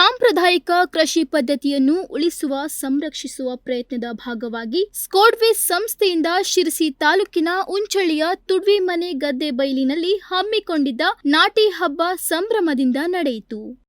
ಸಾಂಪ್ರದಾಯಿಕ ಕೃಷಿ ಪದ್ಧತಿಯನ್ನು ಉಳಿಸುವ, ಸಂರಕ್ಷಿಸುವ ಪ್ರಯತ್ನದ ಭಾಗವಾಗಿ ಸ್ಕೋಡ್ವೇ ಸಂಸ್ಥೆಯಿಂದ ಶಿರಸಿ ತಾಲೂಕಿನ ಉಂಚಳ್ಳಿಯ ತುಡ್ವಿಮನೆ ಗದ್ದೆ ಬೈಲಿನಲ್ಲಿ ಹಮ್ಮಿಕೊಂಡಿದ್ದ ನಾಟಿ ಹಬ್ಬ ಸಂಭ್ರಮದಿಂದ ನಡೆಯಿತು.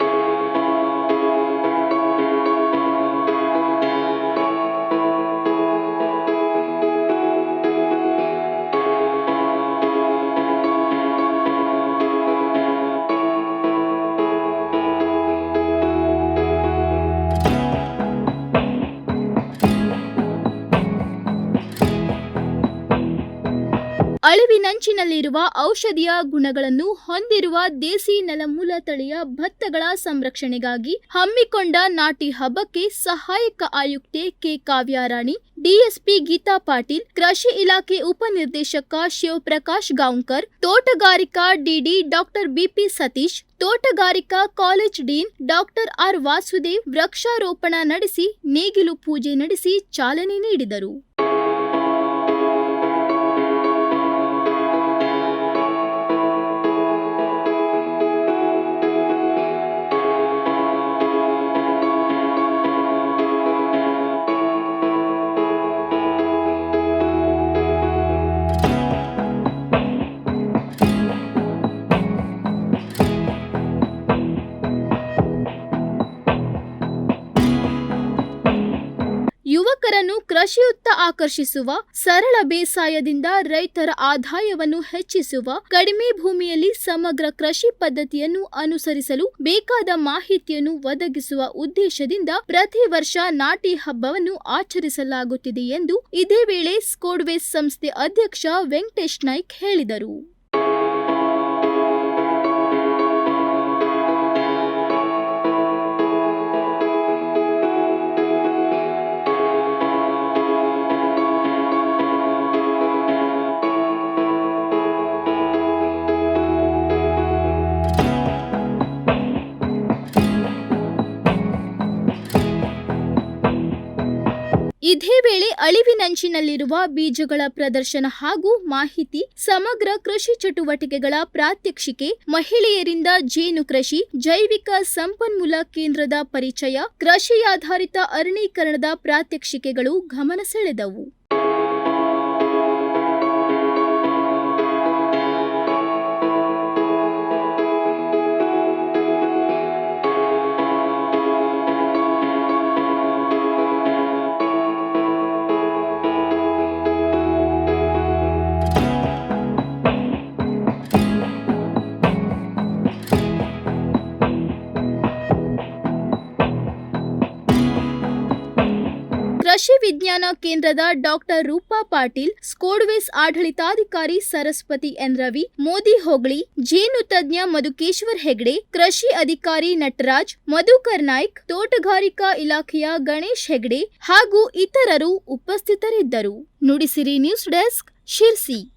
ಅಳಿವಿನಂಚಿನಲ್ಲಿರುವ ಔಷಧಿಯ ಗುಣಗಳನ್ನು ಹೊಂದಿರುವ ದೇಸಿ ನೆಲಮೂಲ ತಳಿಯ ಭತ್ತಗಳ ಸಂರಕ್ಷಣೆಗಾಗಿ ಹಮ್ಮಿಕೊಂಡ ನಾಟಿ ಹಬ್ಬಕ್ಕೆ ಸಹಾಯಕ ಆಯುಕ್ತೆ ಕೆ ಕಾವ್ಯಾರಾಣಿ, ಡಿಎಸ್ಪಿ ಗೀತಾ ಪಾಟೀಲ್, ಕೃಷಿ ಇಲಾಖೆ ಉಪನಿರ್ದೇಶಕ ಶಿವಪ್ರಕಾಶ್ ಗಾಂವ್ಕರ್, ತೋಟಗಾರಿಕಾ ಡಿಡಿ ಡಾಕ್ಟರ್ ಬಿಪಿ ಸತೀಶ್, ತೋಟಗಾರಿಕಾ college dean doctor R Vasudev ವೃಕ್ಷಾರೋಪಣ ನಡೆಸಿ ನೇಗಿಲು ಪೂಜೆ ನಡೆಸಿ ಚಾಲನೆ ನೀಡಿದರು. ಯುವಕರನ್ನು ಕೃಷಿಯತ್ತ ಆಕರ್ಷಿಸುವ, ಸರಳ ಬೇಸಾಯದಿಂದ ರೈತರ ಆದಾಯವನ್ನು ಹೆಚ್ಚಿಸುವ, ಕಡಿಮೆ ಭೂಮಿಯಲ್ಲಿ ಸಮಗ್ರ ಕೃಷಿ ಪದ್ಧತಿಯನ್ನು ಅನುಸರಿಸಲು ಬೇಕಾದ ಮಾಹಿತಿಯನ್ನು ಒದಗಿಸುವ ಉದ್ದೇಶದಿಂದ ಪ್ರತಿ ವರ್ಷ ನಾಟಿ ಹಬ್ಬವನ್ನು ಆಚರಿಸಲಾಗುತ್ತಿದೆ ಎಂದು ಇದೇ ವೇಳೆ ಸ್ಕೋಡ್ವೇಸ್ ಸಂಸ್ಥೆ ಅಧ್ಯಕ್ಷ ವೆಂಕಟೇಶ್ ನಾಯ್ಕ್ ಹೇಳಿದರು. ಇದೇ ವೇಳೆ ಅಳಿವಿನಂಚಿನಲ್ಲಿರುವ ಬೀಜಗಳ ಪ್ರದರ್ಶನ ಹಾಗೂ ಮಾಹಿತಿ ಸಮಗ್ರ ಕೃಷಿ ಚಟುವಟಿಕೆಗಳ ಪ್ರಾತ್ಯಕ್ಷಿಕೆ, ಮಹಿಳೆಯರಿಂದ ಜೇನು ಕೃಷಿ, ಜೈವಿಕ ಸಂಪನ್ಮೂಲ ಕೇಂದ್ರದ ಪರಿಚಯ ಕೃಷಿಯಾಧಾರಿತ ಅರಣ್ಯೀಕರಣದ ಪ್ರಾತ್ಯಕ್ಷಿಕೆಗಳು ಗಮನ ಸೆಳೆದವು. ಕೃಷಿ ವಿಜ್ಞಾನ ಕೇಂದ್ರದ ಡಾಕ್ಟರ್ ರೂಪಾ ಪಾಟೀಲ್, ಸ್ಕೋಡ್ವೇಸ್ ಆಡಳಿತಾಧಿಕಾರಿ ಸರಸ್ವತಿ ಎನ್. ರವಿ, ಮೋದಿ ಹೋಗ್ಳಿ ಜೇನು ತಜ್ಞ ಮಧುಕೇಶ್ವರ್ ಹೆಗ್ಡೆ, ಕೃಷಿ ಅಧಿಕಾರಿ ನಟರಾಜ್, ಮಧುಕರ್ ನಾಯ್ಕ್, ತೋಟಗಾರಿಕಾ ಇಲಾಖೆಯ ಗಣೇಶ್ ಹೆಗ್ಡೆ ಹಾಗೂ ಇತರರು ಉಪಸ್ಥಿತರಿದ್ದರು. Nudisiri news desk Sirsi.